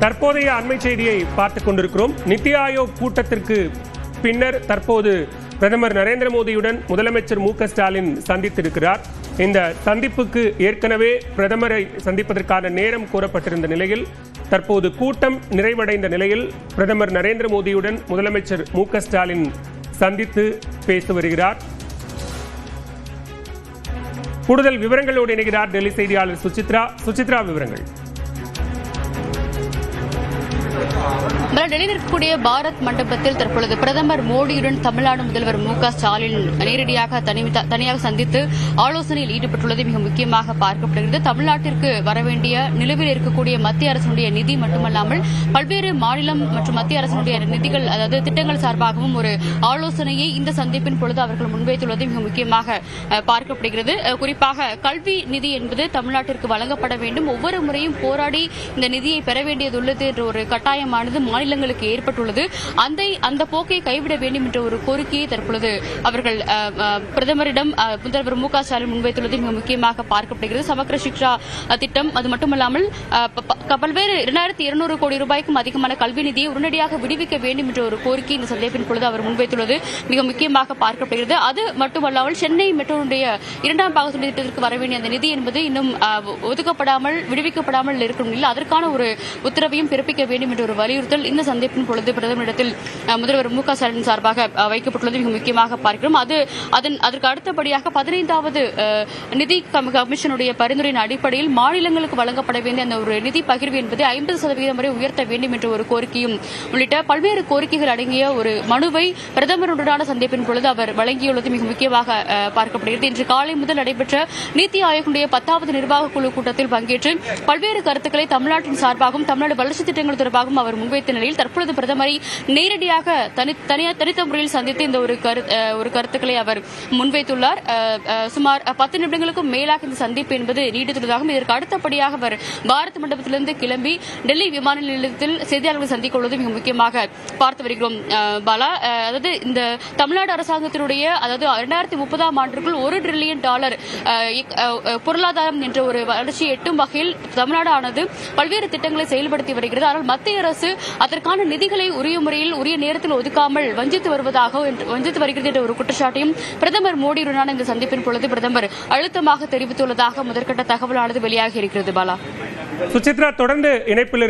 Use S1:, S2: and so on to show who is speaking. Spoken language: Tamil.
S1: தற்போதைய அண்மை செய்தியை பார்த்துக் கொண்டிருக்கிறோம். நித்தி ஆயோக் கூட்டத்திற்கு பின்னர் தற்போது பிரதமர் நரேந்திர மோடியுடன் முதலமைச்சர் மு ஸ்டாலின் சந்தித்திருக்கிறார். இந்த சந்திப்புக்கு ஏற்கனவே பிரதமரை சந்திப்பதற்கான நேரம் கூறப்பட்டிருந்த நிலையில் தற்போது கூட்டம் நிறைவடைந்த நிலையில் பிரதமர் நரேந்திர மோடியுடன் முதலமைச்சர் மு ஸ்டாலின் சந்தித்து பேசி வருகிறார். கூடுதல் விவரங்களோடு இணைகிறார் டெல்லி செய்தியாளர் சுசித்ரா. சுசித்ரா விவரங்கள். Thank you.
S2: டெல்லியில் இருக்கக்கூடிய பாரத் மண்டபத்தில் தற்பொழுது பிரதமர் மோடியுடன் தமிழ்நாடு முதல்வர் மு க ஸ்டாலின் நேரடியாக தனி- தனியாக சந்தித்து ஆலோசனையில் ஈடுபட்டுள்ளது. மிக முக்கியமாக பார்க்கப்படுகிறது. தமிழ்நாட்டிற்கு வரவேண்டிய நிலுவில் இருக்கக்கூடிய மத்திய அரசினுடைய நிதி மட்டுமல்லாமல் பல்வேறு மாநிலம் மற்றும் மத்திய அரசினுடைய நிதிகள் அதாவது திட்டங்கள் சார்பாகவும் ஒரு ஆலோசனையை இந்த சந்திப்பின் பொழுது அவர்கள் முன்வைத்துள்ளது. மிக முக்கியமாக பார்க்கப்படுகிறது. குறிப்பாக கல்வி நிதி என்பது தமிழ்நாட்டிற்கு வழங்கப்பட வேண்டும். ஒவ்வொரு முறையும் போராடி இந்த நிதியை பெற வேண்டியதுள்ளது என்ற ஒரு கட்டாயமானது. மாநிலங்களுக்கு ஏற்பட்டுள்ளது. அந்த அந்த போக்கை கைவிட வேண்டும் என்ற ஒரு கோரிக்கையை தற்பொழுது அவர்கள் பிரதமரிடம் முதல்வர் மு க ஸ்டாலின் முன்வைத்துள்ளது மிக முக்கியமாக பார்க்கப்படுகிறது. சமக்கர சிக்ஷா திட்டம் அது மட்டுமல்லாமல் பல்வேறு இரண்டாயிரத்தி இருநூறு கோடி ரூபாய்க்கும் அதிகமான கல்வி நிதியை உடனடியாக விடுவிக்க வேண்டும் என்ற ஒரு கோரிக்கை இந்த சந்திப்பின் பொழுது அவர் முன்வைத்துள்ளது. மிக முக்கியமாக பார்க்கப்படுகிறது. அது மட்டுமல்லாமல் சென்னை மெட்ரோனுடைய இரண்டாம் பாகத்துடைய திட்டத்திற்கு வர வேண்டிய அந்த நிதி என்பது இன்னும் ஒதுக்கப்படாமல் விடுவிக்கப்படாமல் இருக்கும் நிலையில் அதற்கான ஒரு உத்தரவையும் பிறப்பிக்க வேண்டும் என்ற ஒரு வலியுறுத்தல் இந்த சந்திப்பின் பொழுது பிரதமரிடத்தில் இடத்தில் முதல்வர் மு க ஸ்டாலின் சார்பாக வைக்கப்பட்டுள்ளது மிக முக்கியமாக பார்க்கிறோம். அது அதன் அதற்கு அடுத்தபடியாக பதினைந்தாவது நிதி கமிஷனுடைய பரிந்துரையின் அடிப்படையில் மாநிலங்களுக்கு வழங்கப்பட வேண்டிய அந்த ஒரு நிதி பகிர்வு என்பதை ஐம்பது சதவீதம் வரை உயர்த்த வேண்டும் என்ற ஒரு கோரிக்கையும் உள்ளிட்ட பல்வேறு கோரிக்கைகள் அடங்கிய ஒரு மனுவை பிரதமருடனான சந்திப்பின் பொழுது அவர் வழங்கியுள்ளது மிக முக்கியமாக பார்க்கப்படுகிறது. இன்று காலை முதல் நடைபெற்ற நீத்தி ஆயோகுடைய பத்தாவது நிர்வாக குழு கூட்டத்தில் பங்கேற்று பல்வேறு கருத்துக்களை தமிழ்நாட்டின் சார்பாகவும் தமிழ்நாடு வளர்ச்சி திட்டங்கள் தொடர்பாகவும் அவர் முன்வைத்த நிலையில் தற்பொழுது பிரதமரை நேரடியாக தனி தனியா தனித்த முறையில் சந்தித்து இந்த ஒரு ஒரு கருத்துக்களை அவர் முன்வைத்துள்ளார். சுமார் பத்து நிமிடங்களுக்கும் மேலாக இந்த சந்திப்பு என்பது நீடித்துள்ளதாகவும் இதற்கு அடுத்தபடியாக அவர் பாரத் மண்டபத்திலிருந்து கிளம்பி டெல்லி விமான நிலையத்தில் செய்தியாளர்களை சந்திக்க உள்ளது மிக முக்கியமாக பார்த்து வருகிறோம். பாலா அதாவது இந்த தமிழ்நாடு அரசாங்கத்தினுடைய அதாவது இரண்டாயிரத்தி முப்பதாம் ஆண்டுக்குள் ஒரு டிரில்லியன் டாலர் பொருளாதாரம் என்ற ஒரு வளர்ச்சியை எட்டும் வகையில் தமிழ்நாடு ஆனது பல்வேறு திட்டங்களை செயல்படுத்தி வருகிறது. ஆனால் மத்திய அரசு அதற்கான நிதிகளை உரிய முறையில் உரிய நேரத்தில் ஒதுக்காமல் வஞ்சித்து வருவதாக வஞ்சித்து வருகிறது என்ற ஒரு குற்றச்சாட்டையும் பிரதமர் மோடியுடனான இந்த சந்திப்பின் பொழுது பிரதமர் அழுத்தமாக தெரிவித்துள்ளதாக முதற்கட்ட தகவலானது வெளியாகி இருக்கிறது பாலா.
S1: சுசித்ரா தொடர்ந்து இணைப்பில்